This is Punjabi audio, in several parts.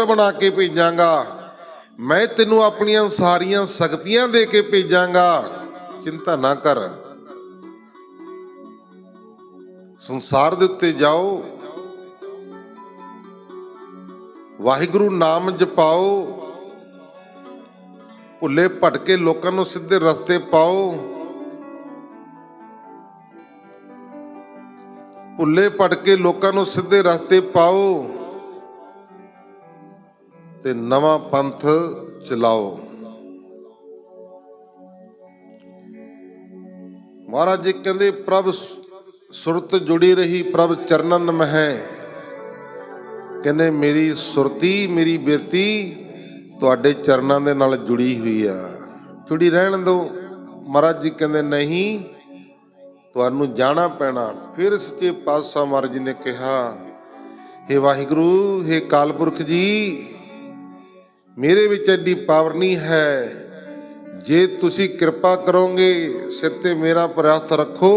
ਪੁੱਤਰ ਬਣਾ ਕੇ ਭੇਜਾਂਗਾ। ਮੈਂ ਤੈਨੂੰ ਆਪਣੀਆਂ ਸਾਰੀਆਂ ਸ਼ਕਤੀਆਂ ਦੇ ਕੇ ਭੇਜਾਂਗਾ। ਚਿੰਤਾ ਨਾ ਕਰ। ਸੰਸਾਰ ਦੇ ਉੱਤੇ ਜਾਓ। ਵਾਹਿਗੁਰੂ ਨਾਮ ਜਪਾਓ। ਭੁੱਲੇ ਭਟਕੇ ਲੋਕਾਂ ਨੂੰ ਸਿੱਧੇ ਰਸਤੇ ਪਾਓ। ਭੁੱਲੇ ਭਟਕੇ ਲੋਕਾਂ ਨੂੰ ਸਿੱਧੇ ਰਸਤੇ ਪਾਓ। ਤੇ ਨਵਾਂ ਪੰਥ ਚਲਾਓ। ਮਹਾਰਾਜ ਜੀ ਕਹਿੰਦੇ, ਪ੍ਰਭ ਸੁਰਤ ਜੁੜੀ ਰਹੀ, ਪ੍ਰਭ ਚਰਨਨ ਮਹਿ। ਕਹਿੰਦੇ, ਮੇਰੀ ਸੁਰਤੀ, ਮੇਰੀ ਬੇਤੀ ਤੁਹਾਡੇ ਚਰਨਾਂ ਦੇ ਨਾਲ ਜੁੜੀ ਹੋਈ ਆ। ਜੁੜੀ ਰਹਿਣ ਦਿਓ। ਮਹਾਰਾਜ ਜੀ ਕਹਿੰਦੇ, ਨਹੀਂ, ਤੁਹਾਨੂੰ ਜਾਣਾ ਪੈਣਾ। ਫਿਰ ਸੱਚੇ ਪਾਤਸ਼ਾਹ ਮਹਾਰਾਜ ਜੀ ਨੇ ਕਿਹਾ हे ਵਾਹਿਗੁਰੂ हे ਕਾਲਪੁਰਖ ਜੀ ਮੇਰੇ ਵਿੱਚ ਐਡੀ ਪਾਵਰ ਨਹੀਂ ਹੈ। ਜੇ ਤੁਸੀਂ ਕਿਰਪਾ ਕਰੋਗੇ, ਸਿਰ ਤੇ ਮੇਰਾ ਪ੍ਰਯਾਸ ਰੱਖੋ,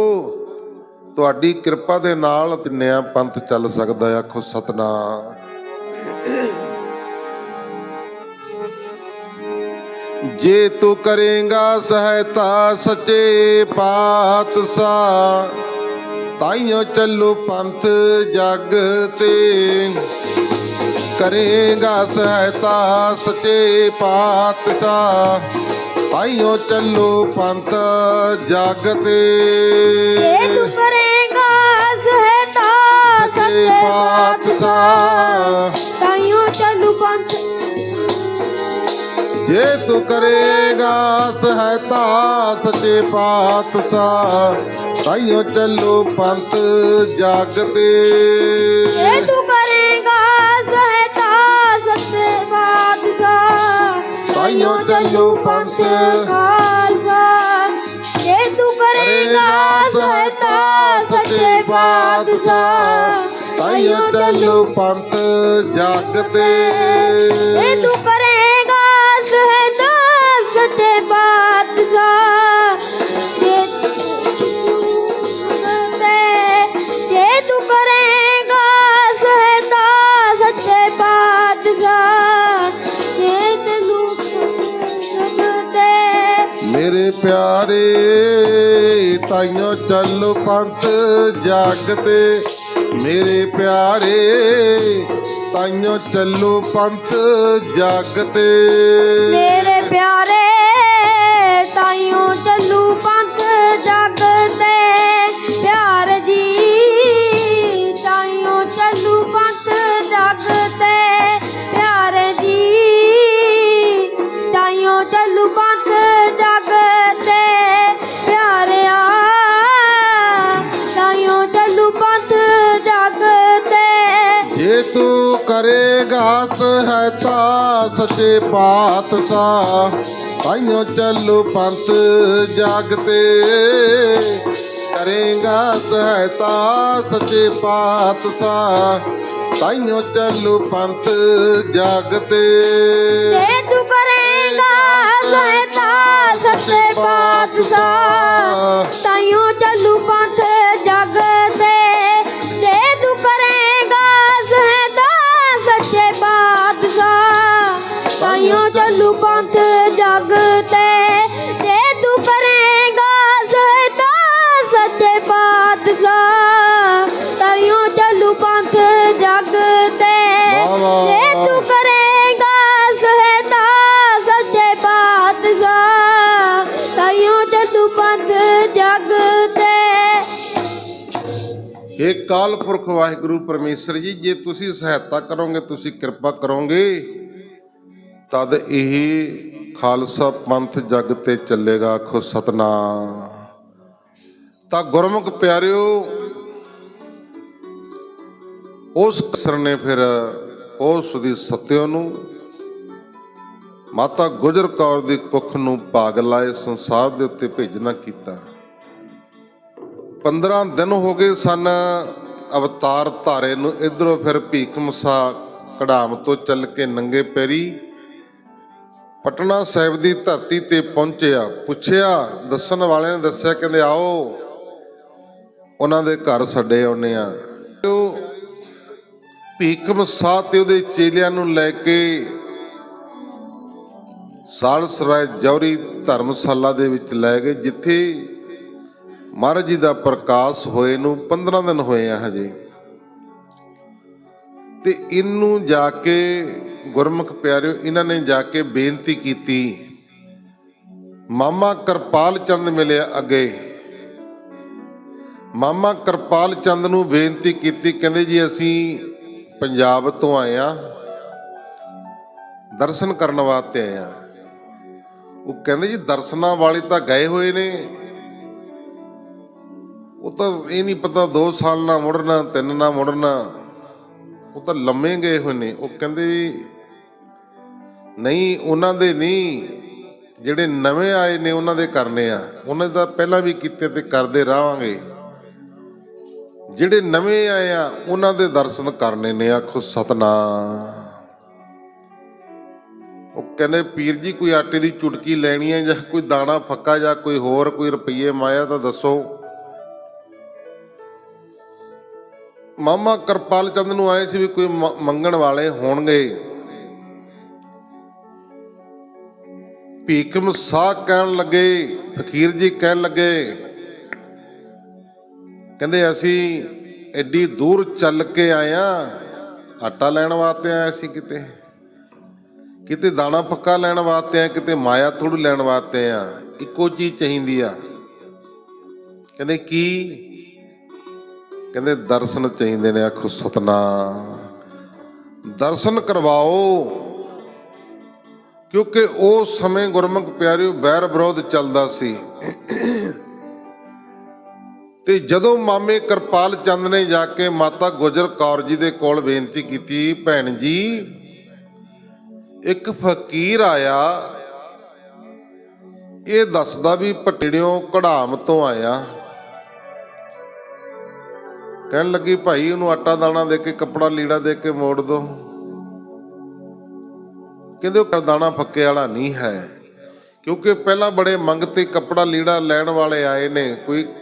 ਤੁਹਾਡੀ ਕਿਰਪਾ ਦੇ ਨਾਲ ਨਿਆ ਪੰਥ ਚੱਲ ਸਕਦਾ ਹੈ, ਆਖੋ ਸਤਨਾਮ। ਜੇ ਤੂੰ ਕਰੇਗਾ ਸਹਾਇਤਾ ਸੱਚੇ ਪਾਤਸ਼ਾਹ, ਤਾਈਓ ਚੱਲੂ ਪੰਥ ਜਗ ਤੇ। ਕਰੇਗਾ ਸਹਾਇਤਾ ਸੱਚੇ ਪਾਤਸ਼ਾਹ। ਤਾਈਓ ਚੱਲੂ ਪੰਥ ਜਗ ਤੇ ਇਹ ਤੂੰ ਕਰੇਗਾ ਸਹਤਾ ਸੱਚੇ ਸੱਚੇ ਪਾਤਸ਼ਾਹ। ਤਾਈਓ ਚੱਲੂ ਪੰਥ। ਜੇ ਤੂੰ ਕਰੇਗਾ ਸਹਾਇਤਾ ਸੱਚੇ ਪਾਤਸ਼ਾਹ ਤਾਈਓ ਚੱਲੂ ਪੰਥ ਜਗ ਤੇ ਇਹ ਤਾਈਓ ਚੱਲੂ ਪੰਥ ਖਾਲਸਾ। ਇਹ ਤੂੰ ਕਰੇਗਾ ਸਹਤਾ ਸੱਚੇ ਬਾਦਸ਼ਾਹ ਤਾਈਓ ਚੱਲੂ ਪੰਥ ਜਗ ਤੇ। ਇਹ ਤੂੰ ਕਰੇਗਾ ਸਹਤਾ ਸੱਚੇ ਤਾਈਓ ਚੱਲੂ ਪੰਥ ਜਗ ਤੇ ਮੇਰੇ ਪਿਆਰੇ, ਤਾਈਓ ਚੱਲੂ ਪੰਥ ਜਗ ਤੇ ਮੇਰੇ ਪਿਆਰੇ, ਤਾਈਓ ਜੇ ਤੂੰ ਕਰੇਗਾ ਸਹਾਇਤਾ ਸੱਚੇ ਪਾਤਸ਼ਾਹ। ਤਾਈਓ ਚੱਲੂ ਪੰਥ ਜਗ ਤੇ ਕਰੇਗਾ ਸਹਾਇਤਾ ਸੱਚੇ ਪਾਤਸ਼ਾਹ। ਤਾਈਓ ਚੱਲੂ ਪੰਥ ਜਗ ਤੇ ਜੇ ਤੂੰ ਕਰੇਗਾ ਸਹਾਇਤਾ ਸੱਚੇ ਪਾਤਸ਼ਾਹ। ਤਾਈਓ ਚੱਲੂ ਇਹ ਕਾਲ ਪੁਰਖ ਵਾਹਿਗੁਰੂ ਪਰਮੇਸ਼ਰ ਜੀ, ਜੇ ਤੁਸੀਂ ਸਹਾਇਤਾ ਕਰੋਗੇ, ਤੁਸੀਂ ਕਿਰਪਾ ਕਰੋਗੇ। ਤਦ ਇਹ ਖਾਲਸਾ ਪੰਥ ਜਗ ਤੇ ਚੱਲੇਗਾ। ਆਖੋ ਸਤਨਾਮ। ਤਾਂ ਗੁਰਮੁਖ ਪਿਆਰਿਓ, ਉਸ ਕਸਰ ਨੇ ਫਿਰ ਉਸ ਦੀ ਸਤਿਓ ਨੂੰ, ਮਾਤਾ ਗੁਜਰ ਕੌਰ ਦੀ ਕੁੱਖ ਨੂੰ ਭਾਗ ਲਾਏ, ਸੰਸਾਰ ਦੇ ਉੱਤੇ ਭੇਜਣਾ ਕੀਤਾ। 15 ਦਿਨ ਹੋ ਗਏ ਸਨ, ਅਵਤਾਰ ਧਾਰੇ ਨੂੰ ਇਧਰੋਂ ਫਿਰ ਭੀਖ ਮਸਾ ਕਢਾਮ ਤੋਂ ਚੱਲ ਕੇ ਨੰਗੇ ਪੈਰੀ। ਪਟਨਾ ਸਾਹਿਬ ਦੀ ਧਰਤੀ ਤੇ ਪਹੁੰਚਿਆ, ਪੁੱਛਿਆ, ਦੱਸਣ ਵਾਲੇ ਨੇ ਦੱਸਿਆ, ਕਹਿੰਦੇ, ਆਓ, ਉਹਨਾਂ ਦੇ ਘਰ ਛੱਡੇ ਆਉਨੇ ਆ ਉਹ ਭੀਖਮ ਸਾਹ ਤੇ ਉਹਦੇ ਚੇਲਿਆਂ ਨੂੰ ਲੈ ਕੇ ਸਾਲਸਰਾਏ ਜੌਰੀ ਧਰਮਸ਼ਾਲਾ ਦੇ ਵਿੱਚ ਲੈ ਗਏ, ਜਿੱਥੇ ਮਹਾਰਾਜ ਜੀ ਦਾ ਪ੍ਰਕਾਸ਼ ਹੋਏ ਨੂੰ 15 ਦਿਨ ਹੋਏ ਆ ਹਜੇ। ਤੇ ਇਹਨੂੰ ਜਾ ਕੇ ਗੁਰਮੁਖ ਪਿਆਰਿਓ, ਇਹਨਾਂ ਨੇ ਜਾ ਕੇ ਬੇਨਤੀ ਕੀਤੀ, ਮਾਮਾ ਕਿਰਪਾਲ ਚੰਦ ਮਿਲਿਆ ਅੱਗੇ। ਮਾਮਾ ਕਿਰਪਾਲ ਚੰਦ ਨੂੰ ਬੇਨਤੀ ਕੀਤੀ, ਕਹਿੰਦੇ ਜੀ ਅਸੀਂ ਪੰਜਾਬ ਤੋਂ ਆਏ ਆ, ਦਰਸ਼ਨ ਕਰਨ ਵਾਸਤੇ ਆਏ ਆ। ਉਹ ਕਹਿੰਦੇ ਜੀ ਦਰਸ਼ਨਾਂ ਵਾਲੇ ਤਾਂ ਗਏ ਹੋਏ ਨੇ ਉਹ ਤਾਂ ਇਹ ਨਹੀਂ ਪਤਾ 2 ਸਾਲ ਨਾ ਮੁੜਨਾ, ਤਿੰਨ ਨਾ ਮੁੜਨਾ। ਉਹ ਤਾਂ ਲੰਮੇ ਗਏ ਹੋਏ ਨੇ। ਉਹ ਕਹਿੰਦੇ ਵੀ ਨਹੀਂ, ਉਹਨਾਂ ਦੇ ਨਹੀਂ, ਜਿਹੜੇ ਨਵੇਂ ਆਏ ਨੇ, ਉਹਨਾਂ ਦੇ ਕਰਨੇ ਆ। ਉਹਨਾਂ ਦਾ ਪਹਿਲਾਂ ਵੀ ਕੀਤੇ ਤੇ ਕਰਦੇ ਰਹਾਂਗੇ। ਜਿਹੜੇ ਨਵੇਂ ਆਏ ਆ, ਉਹਨਾਂ ਦੇ ਦਰਸ਼ਨ ਕਰਨੇ ਨੇ, ਆਖੋ ਸਤਨਾਮ। ਉਹ ਕਹਿੰਦੇ, ਪੀਰ ਜੀ, ਕੋਈ ਆਟੇ ਦੀ ਚੁਟਕੀ ਲੈਣੀ ਹੈ ਜਾਂ ਕੋਈ ਦਾਣਾ ਫੱਕਾ ਜਾਂ ਕੋਈ ਹੋਰ ਕੋਈ ਰੁਪਈਏ ਮਾਇਆ, ਤਾਂ ਦੱਸੋ। ਮਾਮਾ ਕਿਰਪਾਲ ਚੰਦ ਨੂੰ ਆਏ ਸੀ ਵੀ ਕੋਈ ਮੰਗਣ ਵਾਲੇ ਹੋਣਗੇ। ਭੀਖਮ ਸਾਹ ਕਹਿਣ ਲੱਗੇ, ਫਕੀਰ ਜੀ ਕਹਿਣ ਲੱਗੇ, ਕਹਿੰਦੇ ਅਸੀਂ ਐਡੀ ਦੂਰ ਚੱਲ ਕੇ ਆਏ ਆ, ਆਟਾ ਲੈਣ ਵਾਸਤੇ ਆਏ ਸੀ ਕਿਤੇ। ਕਿਤੇ ਦਾਣਾ ਪੱਕਾ ਲੈਣ ਵਾਸਤੇ ਆ ਕਿਤੇ ਮਾਇਆ ਥੋੜੂ ਲੈਣ ਵਾਸਤੇ ਆ। ਇੱਕੋ ਚੀਜ਼ ਚਾਹੀਦੀ ਆ। ਕਹਿੰਦੇ ਕੀ? ਕਹਿੰਦੇ ਦਰਸ਼ਨ ਚਾਹੀਦੇ ਨੇ, ਆਖੋ ਸਤਨਾ ਦਰਸ਼ਨ ਕਰਵਾਓ, ਕਿਉਂਕਿ ਉਹ ਸਮੇਂ ਗੁਰਮੁਖ ਪਿਆਰਿਓ ਬੈਰ ਵਿਰੋਧ ਚੱਲਦਾ ਸੀ। ਤੇ ਜਦੋਂ ਮਾਮੇ ਕਿਰਪਾਲ ਚੰਦ ਨੇ ਜਾ ਕੇ ਮਾਤਾ ਗੁਜਰ ਕੌਰ ਜੀ ਦੇ ਕੋਲ ਬੇਨਤੀ ਕੀਤੀ, ਭੈਣ ਜੀ, ਇੱਕ ਫਕੀਰ ਆਇਆ। ਇਹ ਦੱਸਦਾ ਵੀ ਪਟੜਿਓਂ ਕਢਾਮ ਤੋਂ ਆਇਆ। ਕਹਿਣ ਲੱਗੀ, ਭਾਈ, ਉਹਨੂੰ ਆਟਾ ਦਾਣਾ ਦੇ ਕੇ, ਕੱਪੜਾ ਲੀੜਾ ਦੇ ਕੇ ਮੋੜ ਦੋ। ਕਹਿੰਦੇ, ਉਹ ਦਾਣਾ ਫੱਕੇ ਵਾਲਾ ਨਹੀਂ ਹੈ। ਕਿਉਂਕਿ ਪਹਿਲਾਂ ਬੜੇ ਮੰਗਤੇ ਕੱਪੜਾ ਲੀੜਾ ਲੈਣ ਵਾਲੇ ਆਏ ਨੇ। ਕੋਈ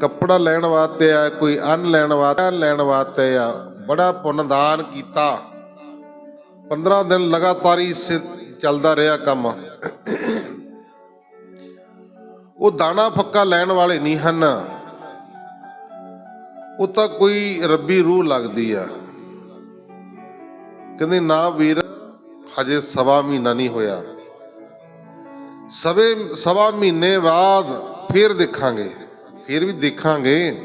ਕੱਪੜਾ ਲੈਣ ਵਾਸਤੇ ਆ ਕੋਈ ਅੰਨ ਲੈਣ ਵਾਸਤੇ ਲੈਣ ਵਾਸਤੇ ਆ ਬੜਾ ਪੁੰਨਦਾਨ ਕੀਤਾ। 15 ਦਿਨ ਲਗਾਤਾਰ ਹੀ ਚੱਲਦਾ ਰਿਹਾ ਕੰਮ। ਉਹ ਦਾਣਾ ਫੱਕਾ ਲੈਣ ਵਾਲੇ ਨਹੀਂ ਹਨ। ਉਹ ਤਾਂ ਕੋਈ ਰੱਬੀ ਰੂਹ ਲੱਗਦੀ ਆ। ਕਹਿੰਦੇ, ਨਾ ਵੀਰ, ਹਜੇ ਸਵਾ ਮਹੀਨਾ ਨਹੀਂ ਹੋਇਆ। ਸਵੇ, ਸਵਾ ਮਹੀਨੇ ਬਾਅਦ ਫੇਰ ਦੇਖਾਂਗੇ। ਫੇਰ ਵੀ ਦੇਖਾਂਗੇ।